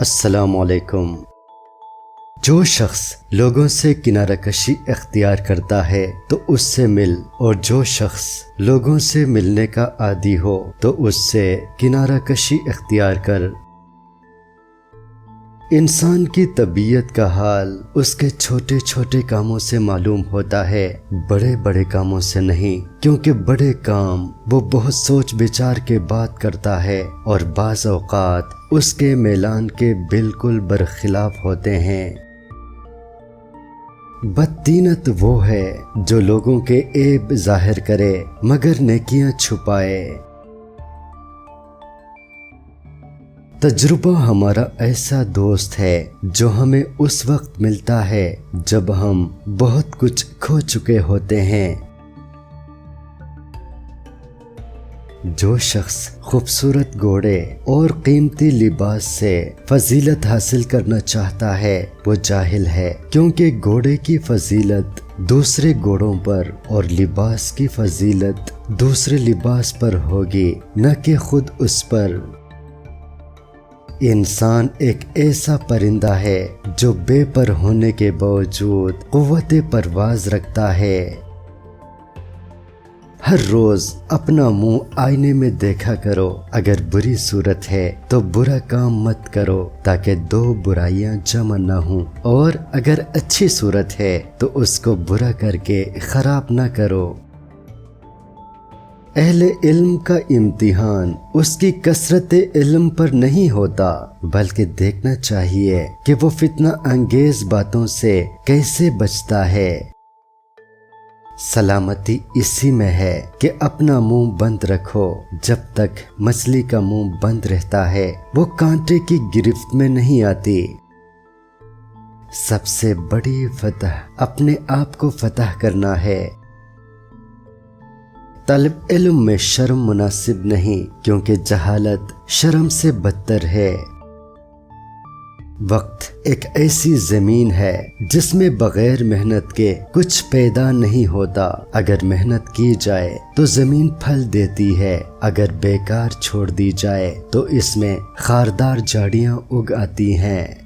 असलकुम जो शख्स लोगों से किनारा कशी अख्तियार करता है तो उससे मिल, और जो शख्स लोगों से मिलने का आदि हो तो उससे किनारा कशी अख्तियार कर इंसान की तबीयत का हाल उसके छोटे छोटे कामों से मालूम होता है बड़े बड़े कामों से नहीं, क्योंकि बड़े काम वो बहुत सोच विचार के बात करता है और बाज अवकात उसके मैलान के बिल्कुल बरखिलाफ होते हैं। बदतीनत वो है जो लोगों के एब ज़ाहिर करे, मगर नेकियाँ छुपाए। तजुर्बा हमारा ऐसा दोस्त है, जो हमें उस वक्त मिलता है, जब हम बहुत कुछ खो चुके होते हैं। जो शख्स खूबसूरत घोड़े और कीमती लिबास से फजीलत हासिल करना चाहता है, वो जाहिल है, क्योंकि घोड़े की फजीलत दूसरे घोड़ों पर और लिबास की फजीलत दूसरे लिबास पर होगी, न कि खुद उस पर। इंसान एक ऐसा परिंदा है जो बेपर होने के बावजूद कुत परवाज रखता है। हर रोज अपना मुँह आईने में देखा करो। अगर बुरी सूरत है तो बुरा काम मत करो, ताकि दो बुराइयाँ जमा न हो। और अगर अच्छी सूरत है तो उसको बुरा करके खराब ना करो। अहले इल्म का इम्तिहान। उसकी कसरत इल्म पर नहीं होता, बल्कि देखना चाहिए कि वो फितना अंगेज बातों से कैसे बचता है। सलामती इसी में है कि अपना मुँह बंद रखो। जब तक मछली का मुँह बंद रहता है, वो कांटे की गिरफ्त में नहीं आती। सबसे बड़ी फतह अपने आप को फतह करना है। तलब इलम में शर्म मुनासिब नहीं, क्योंकि जहालत शर्म से बदतर है। वक्त एक ऐसी ज़मीन है, जिसमें बगैर मेहनत के कुछ पैदा नहीं होता। अगर मेहनत की जाए तो ज़मीन फल देती है। अगर बेकार छोड़ दी जाए तो इसमें खारदार झाड़ियाँ उग आती हैं।